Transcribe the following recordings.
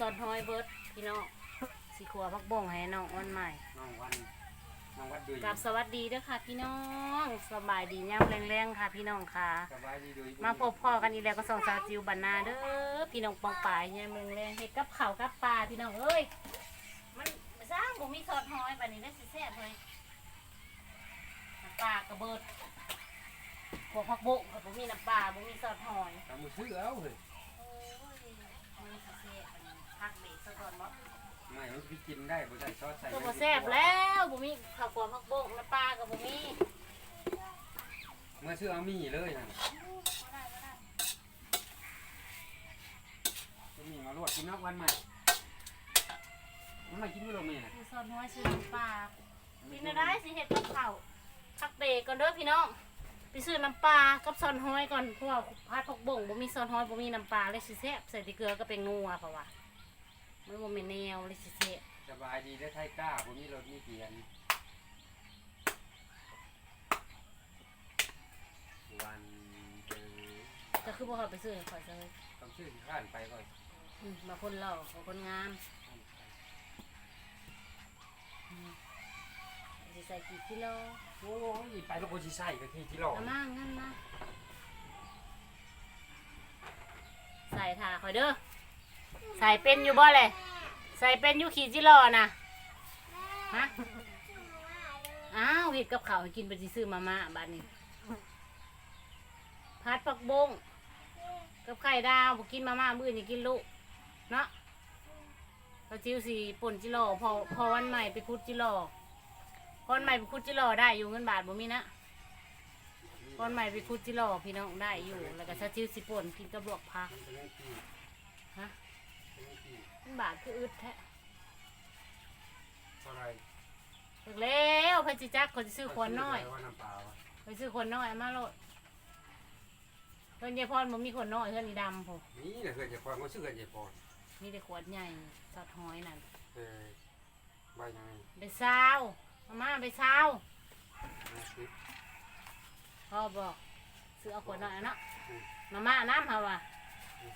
ซอนห้อยเบิร์ดพี่น้องสีขัวพักบ่งให้น้องอ้อนใหม่น้องวันน้องวัดดุยกับสวัสดีเด้อค่ะ พี่น้องสบายดีย่ำแรงๆค่ะ พี่น้องค่ะ สบายดีดุยมาพบพ่อกันอีกแล้วก็สองสาวจิวบันนาเด้อพี่น้องปองปลายเนี่ยเมืองแรงเฮ็ดกับข้าวกับปลาพี่น้องเอ้ยมันมันสร้างบ่มีซอสหอยบัดนี้ได้สิแซ่บเลยน้ำปลากระเบิดพวกผักบุ้งก็บ่มีน้ำปลาบ่มีซอสหอยทำมือซื้อเอาเฮ้ยโอ้ยมันสิแซ่บอันนี้ พักเบรกซะก่อนเนาะไม่มันพี่กินได้บ่ได้ซอสใส่ก็บ่แซ่บแล้วบ่มีข้าวกวนผักบุ้งน้ำปลาก็บ่มีเมื่อซื้อเอามีเลยนะจะมีมาลวกกินนอกวันใหม่มันไม่กินไม่ลงแม่นะคือซอสหอยซื้อน้ำปลากินได้สิเห็ดกับข้าวพักเบรกก่อนเด้อพี่น้องไปซื้อน้ำปลากับซอนห้อยก่อนเพราะว่าพัดผักบ่งบ่มีซอนห้อยบ่มีน้ำปลาเลยสิแซ่บใส่แติเกลือก็เป็นนัวเพราะว่า มันบ่แม่นแนวเลยสิแซ่บสบายดีได้อไทยกล้าผมมีรถมีเกียนวันเจอก็คือบ่เขาไปซื้อให้ข่อยเลยต้องชื่อที่ข้านไปก่อนอืมมาคนเล่ามาคนงามอืมสิใส่กี่กิโลโอ้ยไปแล้วก็สิใส่ก็ที่ที่หลอกเอามางั้นมาใส่ทาข่อยเด้อ ใส่เป็นอยู่บ่เลยใส่เป็นอยู่ขี่จิโร่นะฮะอ้าวเห็ดกับข้าวให้กินไปสิซื้อมาม่าบ้านนี้พัดปักบงกับไข่ดาวบ่กินมาม่ามื้อนี่กินลูกเนาะเราจิ้วสีป่นจิโร่พอพอวันใหม่ไปคุดจิโร่พอวันใหม่ไปคุดจิโร่ได้อยู่เงินบาทบ่มีนะพอวันใหม่ไปคุดจิโร่พี่น้องได้อยู่ แล้วก็ซาจิ้วสิป่นกินกับลวกผักฮะ เงินบาทคืออึดแท้เท่าไหรเลิกแล้วเพนจิจักคนซื้อขวดน้อยว่าน้ำปลาวะไปซื้อคนน้อยเอามาโลดเพื่อนยายพรมันมีคนน้อยเพื่อนอีดำผมนี่แหละเกิดจากพรก็ชื่อเกิดจากพรมีแต่ขวดใหญ่สอดหอยนั่นเออใบยังไงไปซาวมาม่าไปซาวนะสิพ่อบอกซื้อเอาขวดน้อยเอาเนาะมาม่าน้ำเขาว่ะ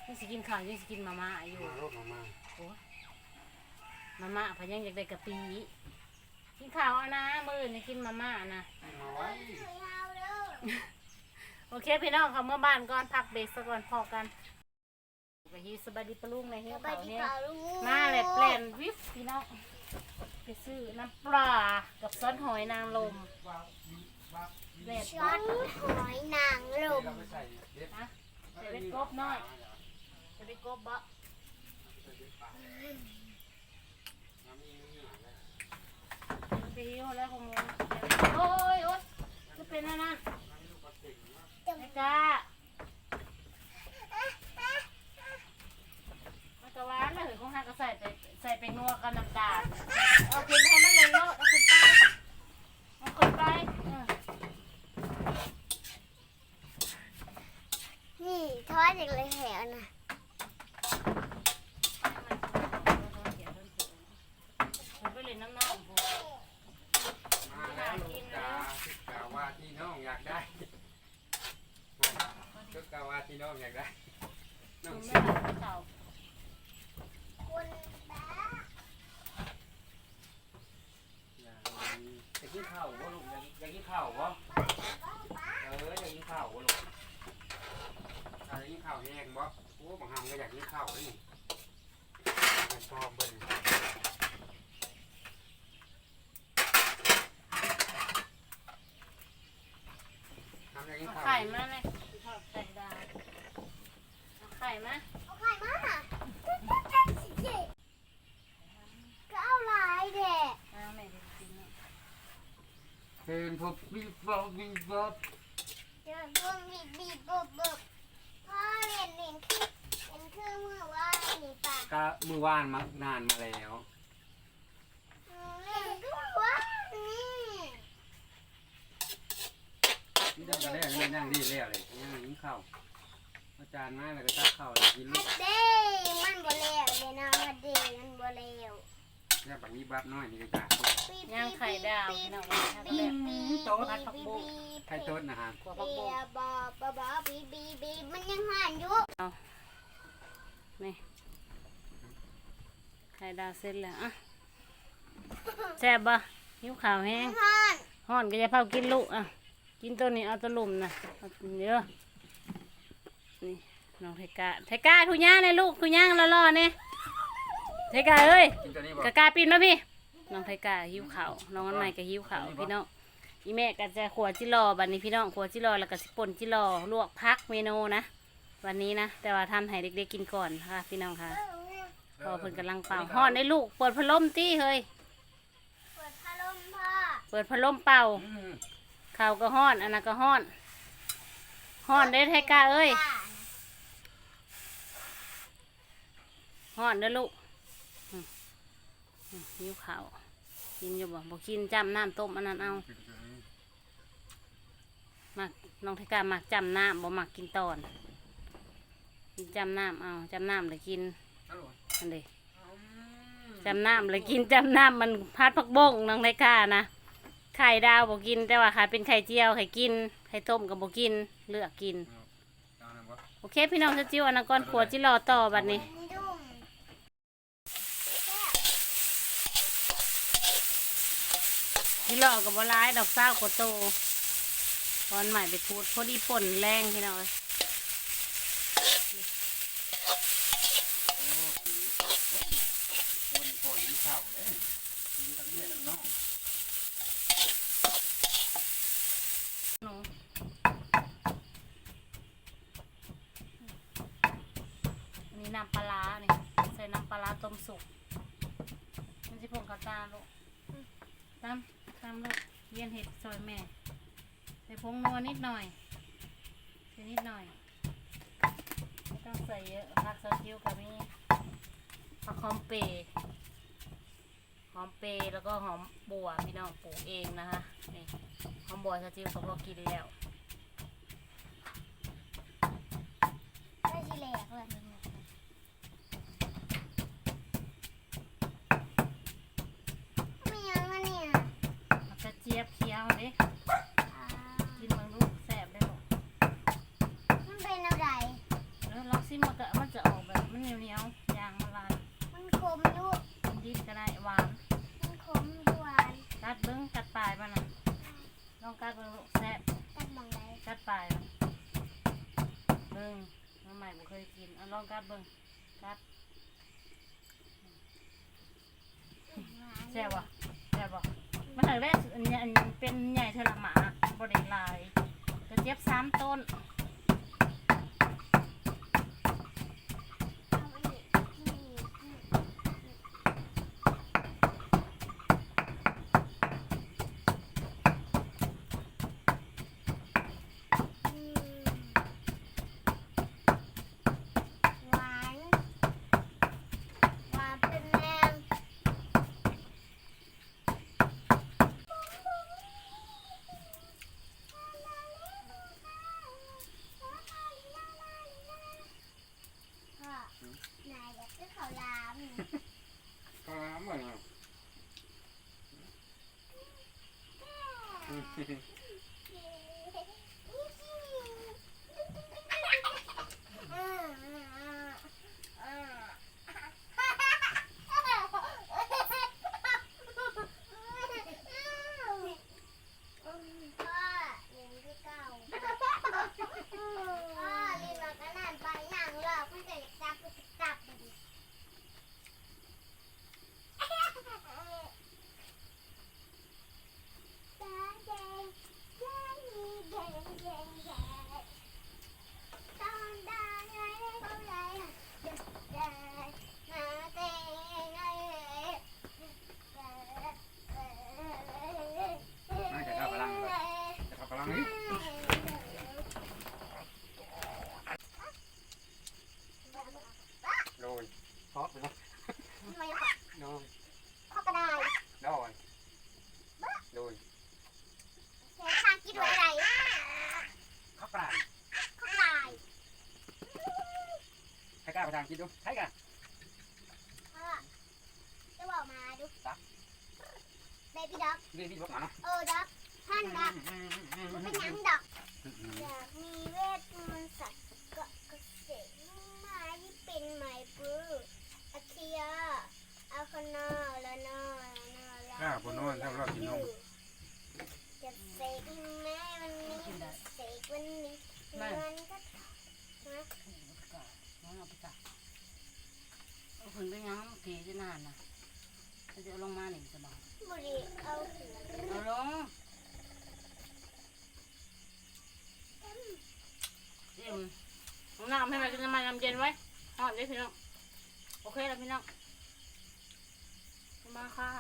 ยังสิกินข้าวยังสิกินมาม่าอยู่มาโรคมามาโอ้มาม่าพะยังอยากได้กะปิกินข้าวเอานะมื้อนี่กินมาม่านะ มาไว้โอเคพี่น้องเขาเมื่อบ้านก่อนพักเบรกสักก่อนพอกันไปฮีสบายดีปะลุงในเฮียเขาเนี่ยมาเลยเปลี่ยนวิฟพี่น้องไปซื้อน้ำปลากับซอสหอยนางรมเล็ดช้อนหอยนางรมเราไปใส่เด็ดนะใส่เป็นกบน้อยใส่เป็นก บบ่น้ำมีนี่อะไรไปหิวแล้วของมึงโอ้ยโอ้ยจะเป็นอันนั่นไม่กล้ามันกระวานเลยของห้าก็ใส่ไปใส่ไปนัวกับน้ำตาลเอาขึ้นให้มันเลยโลดเอาขึ้นไปเอาขึ้นไปเออ นี่ทอดอีกเลยแหวนะ ผมไปเล่นน้ำน้องผม มาแล้วลูกกากาว่าที่น้องอยากได้ก็กาวาที่น้องอยากได้น้องมสิไม่อยากกินข้าวบ่ลูกอยากกินข้าวบ่เอออยากกินข้าวบ่ลูกอยากกินข้าวแห้งบ่โอ้บางครั้งก็อยากกินข้าวนี่ชอบเบิ่ง ทำอย่างนี้เอาค่ะไข่มาเลยทอดไข่ดาวเอาไข่มาเอาไข่มาก็เอาลายเด็กเอาแม่จะกินเนาะเห็นพบบีบอบบีบอบเดี๋ยวบีบบีบบบบบพ่อเรียนเรียนคือเรียนคือเมื่อวานนี่ปะก็มือวานมานานมาแล้ว อืมเรียนคือเมื่อวานนี่ นี่ตั้งแต่แรกนี่นั่งดีแล้วเลยยังกินข้าวอาจารย์มาแล้วก็ตักข้าวแล้วกินลูฮักดเด้มันบ่แล้วเลยนะฮัดเด้มันบ่แล้วแล้วบักนี้บับน้อยนี่ก็จ้าปี๊บย่างไข่ดาวพี่น้องวันนี้ปี๊ทำบแบบปี๊บโต๊ะผัดผักบุ้งไข่ต้นนะฮะขัวผักเบีบุ้งยบอบอบอบีบีบีมันยังห่านอยู่นี่ไข่ดาวเสร็จแล้วอะแซ่บบ่หิวข้าวแห้งพ่อนห่อนก็จะเผากินลูกอะ กินตัวนี้เอาตัวลุ่มนะเอาเดี๋ยวนี่น้องไทกาไทกาทุย่างเลยลูกทุย่างแล้วรอๆเนี่ยไทกาเอ้ยกินตัวนี้บ่กะกาปีนมาพี่น้องไทกาหิวข้าวน้องอันใหม่ก็หิวข้าวพี่น้องอีแม่ก็จะขวดจิรอบัดนี้พี่น้องขวดจิรอแล้วก็สิป่นจิรอลวกพักเมนูนะวันนี้นะแต่ว่าทำให้เด็กๆกินก่อนค่ะ พี่น้องค่ะพอเพิ่นกำลังเป่าห่อนได้ลูกเปิดพัดลมตี้เฮ้ยเปิดพัดลมพ่อเปิดพัดลมเป่า อืม ข้าวก็ห้อน อันนั้นก็ห้อนห้อนได้ไทกาเอ้ยป้านะห้อนเด้อลูกอืมอืมหิวข้าวกินอยู่บ่บ่กินจำน้ำต้มอันนั้นเอามักน้องไทกามักจำน้ำบ่มักกินตอนกินจำน้ำเอาจำน้ำเลยกินอร่อยอันเดอืมจำน้ำเลยกินจำน้ำมันพัดผักบงน้องไทกานะ ไข่ดาวบ่กิน แต่ว่าไข่เป็นไข่เจียวไข่กินไข่ต้มก็บ่กินเลือกกิน เอาหน่อยบ่โอเค พี่น้องจะจิ้วอันนั้นก่อนขวดจิรอต่อบัดนี้ นี่ดุ่มแซ่บจิรอกับบัร้ายดอกเศร้าวโคโตตอนใหม่ไปพูดพอดีป่นแรงพี่น้องเอ้ย โอ้อันนี้คนก่อนกินข้าวเด้กินทั้งเลือดทั้งน้อง หนูอั น้ำปลาร้านี่ใส่น้ำปลาร้าต้มสุกมันจะพงกระตาลูกตามตามลูกเยียนเห็ดซอยแม่ใส่พงนัวนิดหน่อยใส่นิดหน่อยไม่ต้องใส่เยอะผักซอสคิ้วกับนี่ผักหอมเปรย์หอมเปรย์แล้วก็หอมบัวพี่น้องปลูกเองนะคะนี่หอมบัวซอสคิ้วเขาก็กินแล้วได้ชิแหลกเลย ด้อ่ากินบางลูกแสบได้บอกมันเป็นอะไรเออลองซิมันก็มันจะออกแบบมันเหนียวเหนียวๆยางมันลายมันขมอยุกินดิบก็ได้หวานมันขมหวานกัดเบิ้งกัดปลายมันน่ะลองกัดเบิ้งลูกแสบตัดมองไรกัดปลายมันเบิ้งน้ำใหม่บ่เคยกินเอาลองกัดเบิ้งกัดแสบบ่แสบบ่ มันถึงได้อันนี้อันเป็นใหญ่เทอละหมาบริลายกระเจี๊ยบสามต้น Mm-hmm. ให้กล้าไปทางกินดูใช่กัน Baby dog เรียกพี่พวกหมาเนาะเออดอกท่านดอกมันเป็นหยังดอกอยากมีเวทมนต์สัตว์เกาำได้พี่น้อง โอเคแล้วพี่น้อง มาค่ะ